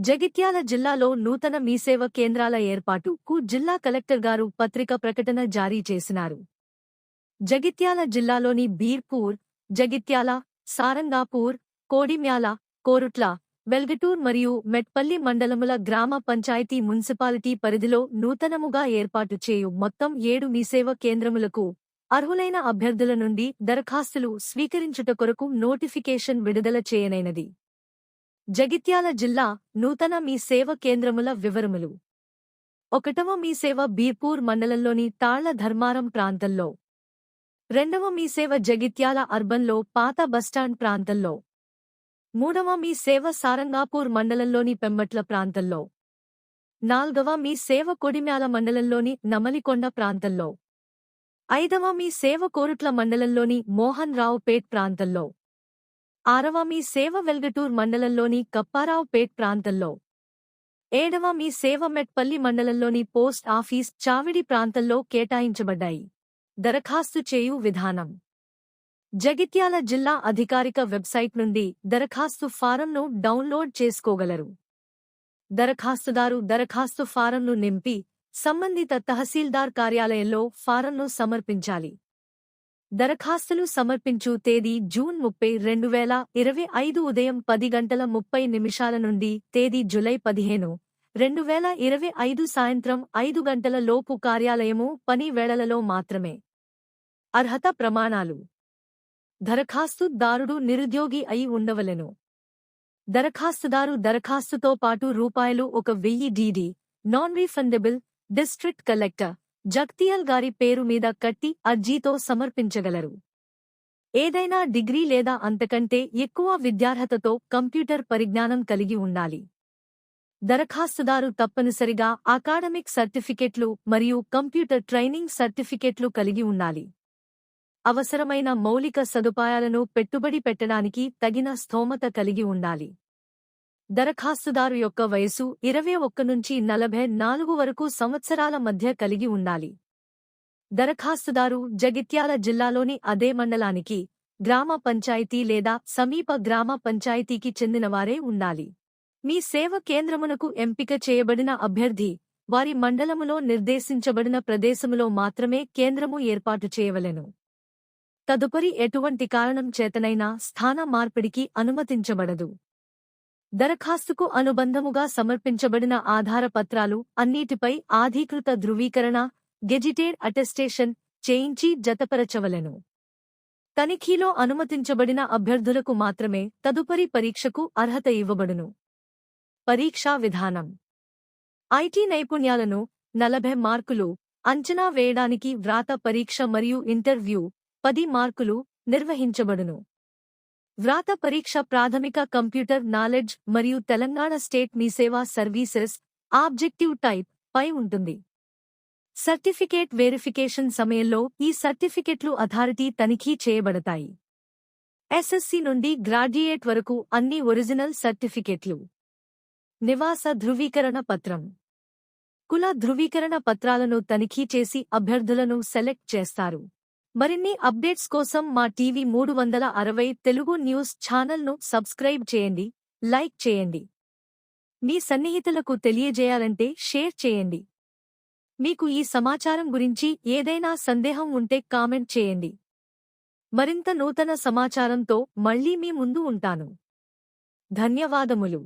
జగిత్యాల జిల్లాలో నూతన మీసేవ కేంద్రాల ఏర్పాటుకు జిల్లా కలెక్టర్ గారు పత్రిక ప్రకటన జారీ చేసినారు. జగిత్యాల జిల్లాలోని బీర్పూర్ జగిత్యాల సారంగాపూర్ కోడిమ్యాల కోరుట్ల వెల్గటూర్ మరియు మెట్పల్లి మండలముల గ్రామ పంచాయతీ మున్సిపాలిటీ పరిధిలో నూతనముగా ఏర్పాటు చేయు మొత్తం ఏడు మీసేవ కేంద్రములకు అర్హులైన అభ్యర్థుల నుండి దరఖాస్తులు స్వీకరించుట కొరకు నోటిఫికేషన్ విడుదల చేయనైనది. జగిత్యాల జిల్లా నూతన మీ సేవ కేంద్రముల వివరములు. ఒకటవ మీ సేవ బీర్పూర్ మండలంలోని తాళ్ళ ధర్మారం ప్రాంతంలో. రెండవ మీ సేవ జగిత్యాల అర్బన్లో పాత బస్టాండ్ ప్రాంతంలో. మూడవ మీ సేవ సారంగాపూర్ మండలంలోని పెంబట్ల ప్రాంతంలో. నాల్గవ మీ సేవ కొడిమ్యాల మండలంలోని నమలికొండ ప్రాంతంలో. ఐదవ మీ సేవ కోరుట్ల మండలంలోని మోహన్ రావుపేట్ ప్రాంతంలో. ఆరవ మీ సేవ వెల్గటూర్ మండలంలోని కప్పారావుపేట్ ప్రాంతంలో. ఏడవ మీ సేవ మెట్పల్లి మండలంలోని పోస్ట్ ఆఫీస్ చావిడి ప్రాంతంలో కేటాయించబడ్డాయి. దరఖాస్తు చేయు విధానం. జగిత్యాల జిల్లా అధికారిక వెబ్సైట్ నుండి దరఖాస్తు ఫారంను డౌన్లోడ్ చేసుకోగలరు. దరఖాస్తుదారు దరఖాస్తు ఫారంను నింపి సంబంధిత తహసీల్దార్ కార్యాలయంలో ఫారంను సమర్పించాలి. దరఖాస్తులు సమర్పించు తేదీ జూన్ ముప్పై రెండు వేల ఇరవై ఐదు ఉదయం పది గంటల ముప్పై నిమిషాల నుండి తేదీ జులై పదిహేను రెండు వేల ఇరవై ఐదు సాయంత్రం ఐదు గంటల లోపు కార్యాలయము పని వేళలలో మాత్రమే. అర్హత ప్రమాణాలు. దరఖాస్తుదారుడు నిరుద్యోగి అయి ఉండవలెను. దరఖాస్తుదారు దరఖాస్తుతో పాటు రూపాయలు ఒక వెయ్యి DD non refundable district collector. Jagtial గారి పేరు మీద కట్టి అర్జీతో సమర్పించగలరు. ఏదైనా డిగ్రీ లేదా అంతకంటే ఎక్కువ విద్యార్హతతో కంప్యూటర్ పరిజ్ఞానం కలిగి ఉండాలి. దరఖాస్తుదారు తప్పనిసరిగా అకాడమిక్ సర్టిఫికెట్లు మరియు కంప్యూటర్ ట్రైనింగ్ సర్టిఫికెట్లు కలిగి ఉండాలి. అవసరమైన మౌలిక సదుపాయాలను పెట్టుబడి పెట్టడానికి తగిన స్థోమత కలిగి ఉండాలి. దరఖాస్తుదారు యొక్క వయసు ఇరవై ఒక్క నుంచి నలభై నాలుగు వరకు సంవత్సరాల మధ్య కలిగి ఉండాలి. దరఖాస్తుదారు జగిత్యాల జిల్లాలోని అదే మండలానికి గ్రామ పంచాయతీ లేదా సమీప గ్రామ పంచాయతీకి చెందినవారే ఉండాలి. మీ సేవ కేంద్రమునకు ఎంపిక చేయబడిన అభ్యర్థి వారి మండలములో నిర్దేశించబడిన ప్రదేశములో మాత్రమే కేంద్రము ఏర్పాటు చేయవలెను. తదుపరి ఎటువంటి కారణం చేతనైనా స్థాన మార్పిడికి అనుమతించబడదు. దరఖాస్తుకు అనుబంధముగా సమర్పించబడిన ఆధారపత్రాలు అన్నిటిపై ఆధీకృత ధృవీకరణ గెజిటేడ్ అటెస్టేషన్ చేయించి జతపరచవలెను. తనిఖీలో అనుమతించబడిన అభ్యర్థులకు మాత్రమే తదుపరి పరీక్షకు అర్హత ఇవ్వబడును. పరీక్షా విధానం. ఐటీ నైపుణ్యాలను నలభై మార్కులు అంచనా వేయడానికి వ్రాత పరీక్ష మరియు ఇంటర్వ్యూ పది మార్కులు నిర్వహించబడును. వ్రాత పరీక్ష ప్రాథమిక కంప్యూటర్ నాలెడ్జ్ మరియు Telangana state MeeSeva services objective type పై ఉంటుంది. సర్టిఫికేట్ వెరిఫికేషన్ సమయంలో ఈ సర్టిఫికెట్లు అథారిటీ తనిఖీ చేయబడతాయి. ఎస్ఎస్సి నుండి గ్రాడ్యుయేట్ వరకు అన్ని ఒరిజినల్ సర్టిఫికెట్లు. నివాస ధృవీకరణ పత్రం. కుల ధృవీకరణ పత్రాలను తనిఖీ చేసి అభ్యర్థులను సెలెక్ట్ చేస్తారు. మరిన్ని అప్డేట్స్ కోసం మా టీవీ మూడు వందల అరవై తెలుగు న్యూస్ ఛానల్ను సబ్స్క్రైబ్ చేయండి లైక్ చేయండి. మీ సన్నిహితులకు తెలియజేయాలంటే షేర్ చేయండి. మీకు ఈ సమాచారం గురించి ఏదైనా సందేహం ఉంటే కామెంట్ చేయండి. మరింత నూతన సమాచారంతో మళ్ళీ మీ ముందు ఉంటాను. ధన్యవాదములు.